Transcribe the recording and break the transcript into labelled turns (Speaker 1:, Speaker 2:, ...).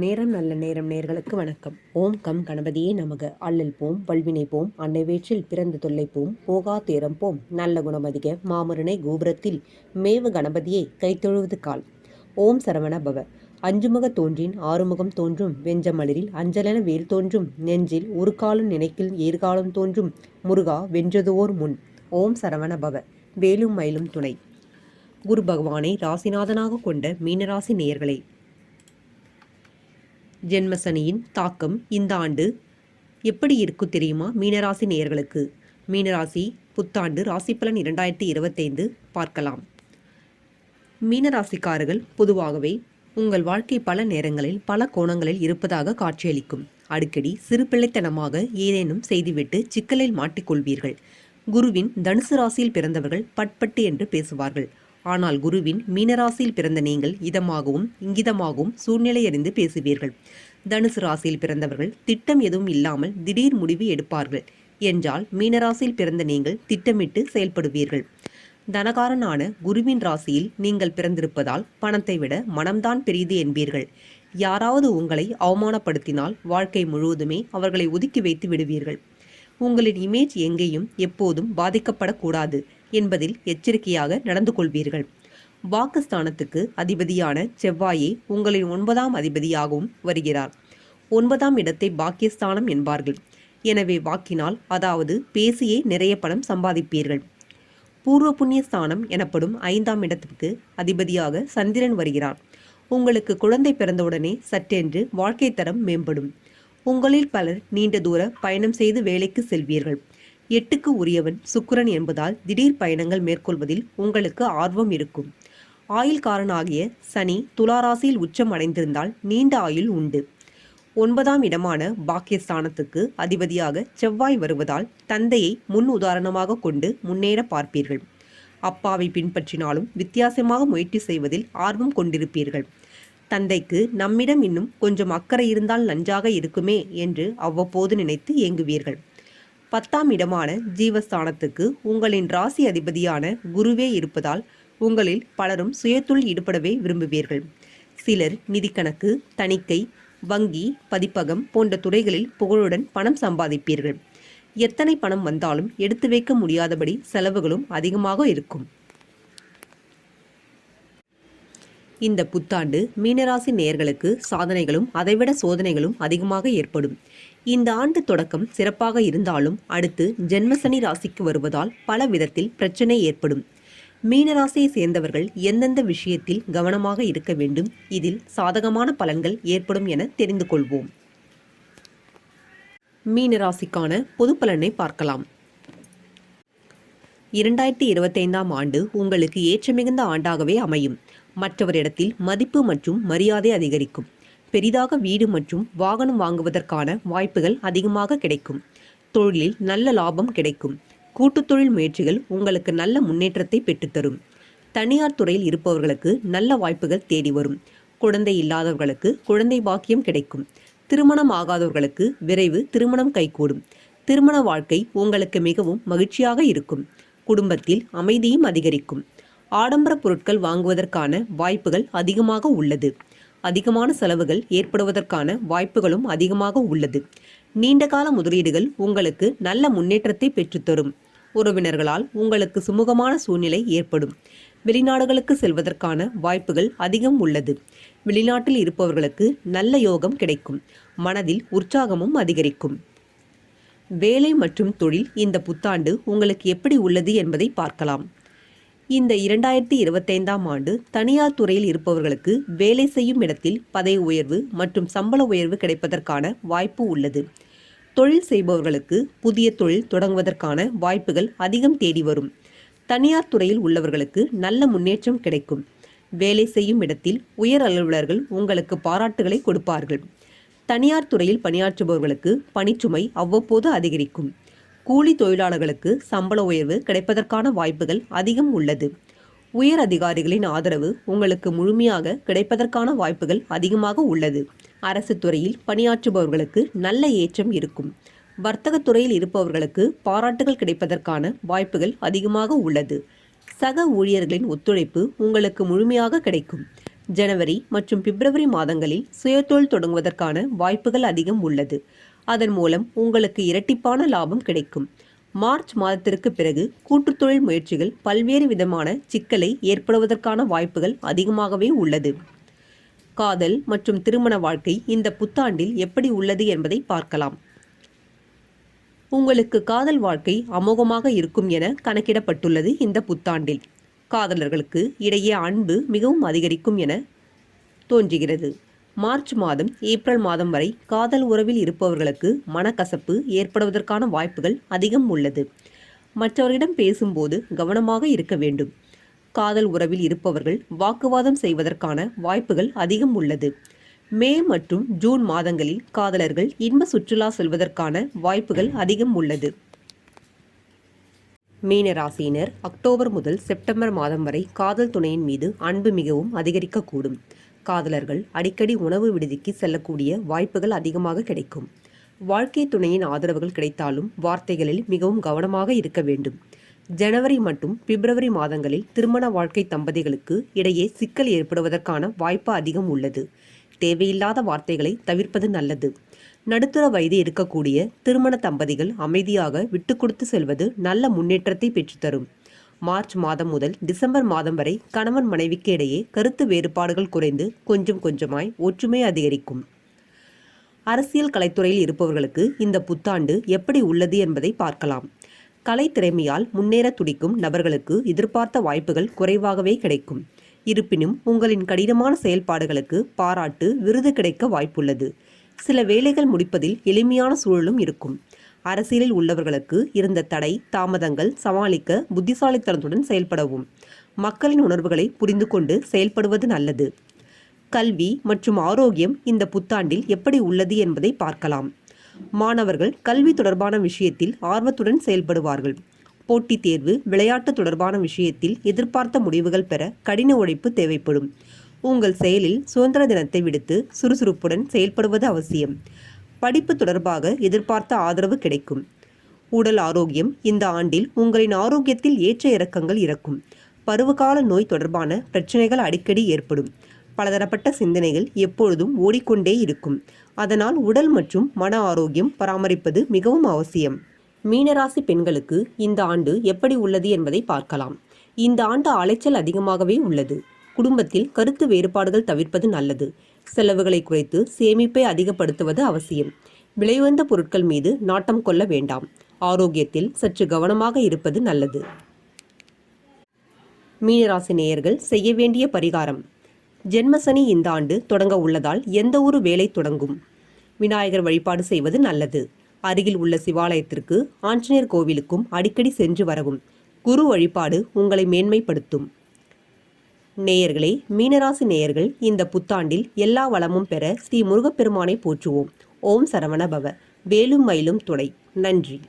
Speaker 1: நேரம் நல்ல நேரம் நேர்களுக்கு வணக்கம். ஓம் கம் கணபதியே நமக. அல்லல் போம் வல்வினை போம் அன்னை வேற்றில் பிறந்த தொல்லை போம் போகா தேரம் போம் நல்ல குணமதிக மாமருணை கோபுரத்தில் மேவு கணபதியை கைத்தொழுவது கால். ஓம் சரவண பவ. அஞ்சுமுக தோன்றின் ஆறுமுகம் தோன்றும் வெஞ்சமலரில் அஞ்சலென வேல் தோன்றும் நெஞ்சில் ஒரு காலம் நினைக்கில் ஏற்காலம் தோன்றும் முருகா வென்றதுவோர் முன். ஓம் சரவண பவ. வேலும் மயிலும் துணை. குரு பகவானை ராசிநாதனாக கொண்ட மீனராசி நேயர்களே ஜென்மசனியின் தாக்கம் இந்த ஆண்டு எப்படி இருக்கும் தெரியுமா? மீனராசி நேயர்களுக்கு. மீனராசி புத்தாண்டு ராசி பலன் இரண்டாயிரத்தி இருபத்தைந்து பார்க்கலாம். மீனராசிக்காரர்கள் பொதுவாகவே உங்கள் வாழ்க்கை பல நேரங்களில் பல கோணங்களில் இருப்பதாக காட்சியளிக்கும். அடிக்கடி சிறுபிள்ளைத்தனமாக ஏதேனும் செய்துவிட்டு சிக்கலில் மாட்டிக்கொள்வீர்கள். குருவின் தனுசு ராசியில் பிறந்தவர்கள் பட்பட்டு என்று பேசுவார்கள். ஆனால் குருவின் மீனராசியில் பிறந்த நீங்கள் இதமாகவும் இங்கிதமாகவும் சூழ்நிலை அறிந்து பேசுவீர்கள். தனுசு ராசியில் பிறந்தவர்கள் திட்டம் எதுவும் இல்லாமல் திடீர் முடிவு எடுப்பார்கள் என்றால் மீனராசியில் பிறந்த நீங்கள் திட்டமிட்டு செயல்படுவீர்கள். தனகாரனான குருவின் ராசியில் நீங்கள் பிறந்திருப்பதால் பணத்தை விட மனம்தான் பெரியது என்பீர்கள். யாராவது உங்களை அவமானப்படுத்தினால் வாழ்க்கை முழுவதுமே அவர்களை ஒதுக்கி வைத்து விடுவீர்கள். உங்களின் இமேஜ் எங்கேயும் எப்போதும் பாதிக்கப்படக்கூடாது. என்பதில் எச்சரிக்கையாக நடந்து கொள்வீர்கள். வாக்குஸ்தானத்துக்கு அதிபதியான செவ்வாயே உங்களின் ஒன்பதாம் அதிபதியாகவும் வருகிறார். ஒன்பதாம் இடத்தை பாக்கியஸ்தானம் என்பார்கள். எனவே வாக்கினால் அதாவது பேசியே நிறைய பணம் சம்பாதிப்பீர்கள். பூர்வ புண்ணிய ஸ்தானம் எனப்படும் ஐந்தாம் இடத்துக்கு அதிபதியாக சந்திரன் வருகிறார். உங்களுக்கு குழந்தை பிறந்தவுடனே சற்றென்று வாழ்க்கை தரம் மேம்படும். உங்களில் பலர் நீண்ட தூர பயணம் செய்து வேலைக்கு செல்வீர்கள். எட்டுக்கு உரியவன் சுக்கிரன் என்பதால் திடீர் பயணங்கள் மேற்கொள்வதில் உங்களுக்கு ஆர்வம் இருக்கும். ஆயுள்காரனாகிய சனி துளாராசியில் உச்சம் அடைந்திருந்தால் நீண்ட ஆயுள் உண்டு. ஒன்பதாம் இடமான பாக்கியஸ்தானத்துக்கு அதிபதியாக செவ்வாய் வருவதால் தந்தையை முன் உதாரணமாக கொண்டு முன்னேற பார்ப்பீர்கள். அப்பாவை பின்பற்றினாலும் வித்தியாசமாக முயற்சி செய்வதில் ஆர்வம் கொண்டிருப்பீர்கள். தந்தைக்கு நம்மிடம் இன்னும் கொஞ்சம் அக்கறை இருந்தால் நன்றாக இருக்குமே என்று அவ்வப்போது நினைத்து ஏங்குவீர்கள். பத்தாம் இடமான ஜீவஸ்தானத்துக்கு உங்களின் ராசி அதிபதியான குருவே இருப்பதால் உங்களில் பலரும் சுயத்துள் ஈடுபடவே விரும்புவீர்கள். சிலர் நிதிக்கணக்கு தணிக்கை வங்கி பதிப்பகம் போன்ற துறைகளில் புகழுடன் பணம் சம்பாதிப்பீர்கள். எத்தனை பணம் வந்தாலும் எடுத்து வைக்க முடியாதபடி செலவுகளும் அதிகமாக இருக்கும். இந்த புத்தாண்டு மீனராசி நேயர்களுக்கு சாதனைகளும் அதைவிட சோதனைகளும் அதிகமாக ஏற்படும். இந்த ஆண்டு தொடக்கம் சிறப்பாக இருந்தாலும் அடுத்து ஜென்மசனி ராசிக்கு வருவதால் பல விதத்தில் பிரச்சனை ஏற்படும். மீனராசியை சேர்ந்தவர்கள் எந்தெந்த விஷயத்தில் கவனமாக இருக்க வேண்டும்? இதில் சாதகமான பலன்கள் ஏற்படும் என தெரிந்து கொள்வோம். மீனராசிக்கான பொது பலனை பார்க்கலாம். இரண்டாயிரத்தி இருபத்தைந்தாம் ஆண்டு உங்களுக்கு ஏற்றமிகுந்த ஆண்டாகவே அமையும். மற்றவரிடத்தில் மதிப்பு மற்றும் மரியாதை அதிகரிக்கும். பெரிதாக வீடு மற்றும் வாகனம் வாங்குவதற்கான வாய்ப்புகள் அதிகமாக கிடைக்கும். தொழிலில் நல்ல லாபம் கிடைக்கும். கூட்டுத் தொழில் முயற்சிகள் உங்களுக்கு நல்ல முன்னேற்றத்தை பெற்றுத்தரும் தனியார் துறையில் இருப்பவர்களுக்கு நல்ல வாய்ப்புகள் தேடி வரும். குழந்தை இல்லாதவர்களுக்கு குழந்தை பாக்கியம் கிடைக்கும். திருமணம் ஆகாதவர்களுக்கு விரைவு திருமணம் கைகூடும். திருமண வாழ்க்கை உங்களுக்கு மிகவும் மகிழ்ச்சியாக இருக்கும். குடும்பத்தில் அமைதியும் அதிகரிக்கும். ஆடம்பர பொருட்கள் வாங்குவதற்கான வாய்ப்புகள் அதிகமாக உள்ளது. அதிகமான செலவுகள் ஏற்படுவதற்கான வாய்ப்புகளும் அதிகமாக உள்ளது. நீண்டகால முதலீடுகள் உங்களுக்கு நல்ல முன்னேற்றத்தை பெற்றுத்தரும். உறவினர்களால் உங்களுக்கு சுமூகமான சூழ்நிலை ஏற்படும். வெளிநாடுகளுக்கு செல்வதற்கான வாய்ப்புகள் அதிகம் உள்ளது. வெளிநாட்டில் இருப்பவர்களுக்கு நல்ல யோகம் கிடைக்கும். மனதில் உற்சாகமும் அதிகரிக்கும். வேலை மற்றும் தொழில் இந்த புத்தாண்டு உங்களுக்கு எப்படி உள்ளது என்பதை பார்க்கலாம். இந்த இரண்டாயிரத்தி இருபத்தைந்தாம் ஆண்டு தனியார் துறையில் இருப்பவர்களுக்கு வேலை செய்யும் இடத்தில் பதவி உயர்வு மற்றும் சம்பள உயர்வு கிடைப்பதற்கான வாய்ப்பு உள்ளது. தொழில் செய்பவர்களுக்கு புதிய தொழில் தொடங்குவதற்கான வாய்ப்புகள் அதிகம் தேடி வரும். தனியார் துறையில் உள்ளவர்களுக்கு நல்ல முன்னேற்றம் கிடைக்கும். வேலை செய்யும் இடத்தில் உயர் அலுவலர்கள் உங்களுக்கு பாராட்டுகளை கொடுப்பார்கள். தனியார் துறையில் பணியாற்றுபவர்களுக்கு பணிச்சுமை அவ்வப்போது அதிகரிக்கும். கூலி தொழிலாளர்களுக்கு சம்பள உயர்வு கிடைப்பதற்கான வாய்ப்புகள் அதிகம் உள்ளது. உயர் அதிகாரிகளின் ஆதரவு உங்களுக்கு முழுமையாக கிடைப்பதற்கான வாய்ப்புகள் அதிகமாக உள்ளது. அரசு துறையில் பணியாற்றுபவர்களுக்கு நல்ல ஏற்றம் இருக்கும். வர்த்தகத் துறையில் இருப்பவர்களுக்கு பாராட்டுகள் கிடைப்பதற்கான வாய்ப்புகள் அதிகமாக உள்ளது. சக ஊழியர்களின் ஒத்துழைப்பு உங்களுக்கு முழுமையாக கிடைக்கும். ஜனவரி மற்றும் பிப்ரவரி மாதங்களில் சுயதொழில் தொடங்குவதற்கான வாய்ப்புகள் அதிகம் உள்ளது. அதன் மூலம் உங்களுக்கு இரட்டிப்பான லாபம் கிடைக்கும். மார்ச் மாதத்திற்கு பிறகு கூட்டுத்தொழில் முயற்சிகள் பல்வேறு விதமான சிக்கலை ஏற்படுவதற்கான வாய்ப்புகள் அதிகமாகவே உள்ளது. காதல் மற்றும் திருமண வாழ்க்கை இந்த புத்தாண்டில் எப்படி உள்ளது என்பதை பார்க்கலாம். உங்களுக்கு காதல் வாழ்க்கை அமோகமாக இருக்கும் என கணக்கிடப்பட்டுள்ளது இந்த புத்தாண்டில். காதலர்களுக்கு இடையே அன்பு மிகவும் அதிகரிக்கும் என தோன்றுகிறது. மார்ச் மாதம் ஏப்ரல் மாதம் வரை காதல் உறவில் இருப்பவர்களுக்கு மனக்கசப்பு ஏற்படுவதற்கான வாய்ப்புகள் அதிகம் உள்ளது. மற்றவரிடம் பேசும்போது கவனமாக இருக்க வேண்டும். காதல் உறவில் இருப்பவர்கள் வாக்குவாதம் செய்வதற்கான வாய்ப்புகள் அதிகம் உள்ளது. மே மற்றும் ஜூன் மாதங்களில் காதலர்கள் இன்ப சுற்றுலா செல்வதற்கான வாய்ப்புகள் அதிகம் உள்ளது. மீனராசியினர் அக்டோபர் முதல் செப்டம்பர் மாதம் வரை காதல் துணையின் மீது அன்பு மிகவும் அதிகரிக்கக்கூடும். காதலர்கள் அடிக்கடி உணவு விடுதிக்கு செல்லக்கூடிய வாய்ப்புகள் அதிகமாக கிடைக்கும். வாழ்க்கை துணையின் ஆதரவுகள் கிடைத்தாலும் வார்த்தைகளில் மிகவும் கவனமாக இருக்க வேண்டும். ஜனவரி மற்றும் பிப்ரவரி மாதங்களில் திருமண வாழ்க்கை தம்பதிகளுக்கு இடையே சிக்கல் ஏற்படுவதற்கான வாய்ப்பு அதிகம் உள்ளது. தேவையில்லாத வார்த்தைகளை தவிர்ப்பது நல்லது. நடுத்தர வயது இருக்கக்கூடிய திருமண தம்பதிகள் அமைதியாக விட்டு கொடுத்து செல்வது நல்ல முன்னேற்றத்தை பெற்றுத்தரும். மார்ச் மாதம் முதல் டிசம்பர் மாதம் வரை கணவன் மனைவிக்கு இடையே கருத்து வேறுபாடுகள் குறைந்து கொஞ்சம் கொஞ்சமாய் ஒற்றுமை அதிகரிக்கும். அரசியல் கலைத்துறையில் இருப்பவர்களுக்கு இந்த புத்தாண்டு எப்படி உள்ளது என்பதை பார்க்கலாம். கலை திறமையால் முன்னேற துடிக்கும் நபர்களுக்கு எதிர்பார்த்த வாய்ப்புகள் குறைவாகவே கிடைக்கும். இருப்பினும் உங்களின் கடினமான செயல்பாடுகளுக்கு பாராட்டு விருது கிடைக்க வாய்ப்புள்ளது. சில வேலைகள் முடிப்பதில் எளிமையான சூழலும் இருக்கும். அரசியலில் உள்ளவர்களுக்கு இருந்த தடை தாமதங்கள் சமாளிக்க புத்திசாலித்தனத்துடன் செயல்படவும். மக்களின் உணர்வுகளை புரிந்து கொண்டு செயல்படுவது நல்லது. கல்வி மற்றும் ஆரோக்கியம் இந்த புத்தாண்டில் எப்படி உள்ளது என்பதை பார்க்கலாம். மாணவர்கள் கல்வி தொடர்பான விஷயத்தில் ஆர்வத்துடன் செயல்படுவார்கள். போட்டித் தேர்வு விளையாட்டு தொடர்பான விஷயத்தில் எதிர்பார்த்த முடிவுகள் பெற கடின உழைப்பு தேவைப்படும். உங்கள் செயலில் சுதந்திர தினத்தை விடுத்து சுறுசுறுப்புடன் செயல்படுவது அவசியம். படிப்பு தொடர்பாக எதிர்பார்த்த ஆதரவு கிடைக்கும். உடல் ஆரோக்கியம் இந்த ஆண்டில் உங்களின் ஆரோக்கியத்தில் ஏற்ற இறக்கங்கள் இருக்கும் பருவகால நோய் தொடர்பான பிரச்சனைகள் அடிக்கடி ஏற்படும். பலதரப்பட்ட சிந்தனைகள் எப்பொழுதும் ஓடிக்கொண்டே இருக்கும். அதனால் உடல் மற்றும் மன ஆரோக்கியம் பராமரிப்பது மிகவும் அவசியம். மீனராசி பெண்களுக்கு இந்த ஆண்டு எப்படி உள்ளது என்பதை பார்க்கலாம். இந்த ஆண்டு அலைச்சல் அதிகமாகவே உள்ளது. குடும்பத்தில் கருத்து வேறுபாடுகள் தவிர்ப்பது நல்லது. செலவுகளை குறைத்து சேமிப்பை அதிகப்படுத்துவது அவசியம். விலையுயர்ந்த பொருட்கள் மீது நாட்டம் கொள்ள வேண்டாம். ஆரோக்கியத்தில் சற்று கவனமாக இருப்பது நல்லது. மீனராசி நேயர்கள் செய்ய வேண்டிய பரிகாரம். ஜென்மசனி இந்த ஆண்டு தொடங்க உள்ளதால் எந்த ஒரு வேலை தொடங்கும். விநாயகர் வழிபாடு செய்வது நல்லது. அருகில் உள்ள சிவாலயத்திற்கு ஆஞ்சநேயர் கோவிலுக்கும் அடிக்கடி சென்று வரவும். குரு வழிபாடு உங்களை மேன்மைப்படுத்தும். நேயர்களே மீனராசி நேயர்கள் இந்த புத்தாண்டில் எல்லா வளமும் பெற ஸ்ரீ முருகப்பெருமானை போற்றுவோம். ஓம் சரவண பவ. வேலும் மயிலும் துணை. நன்றி.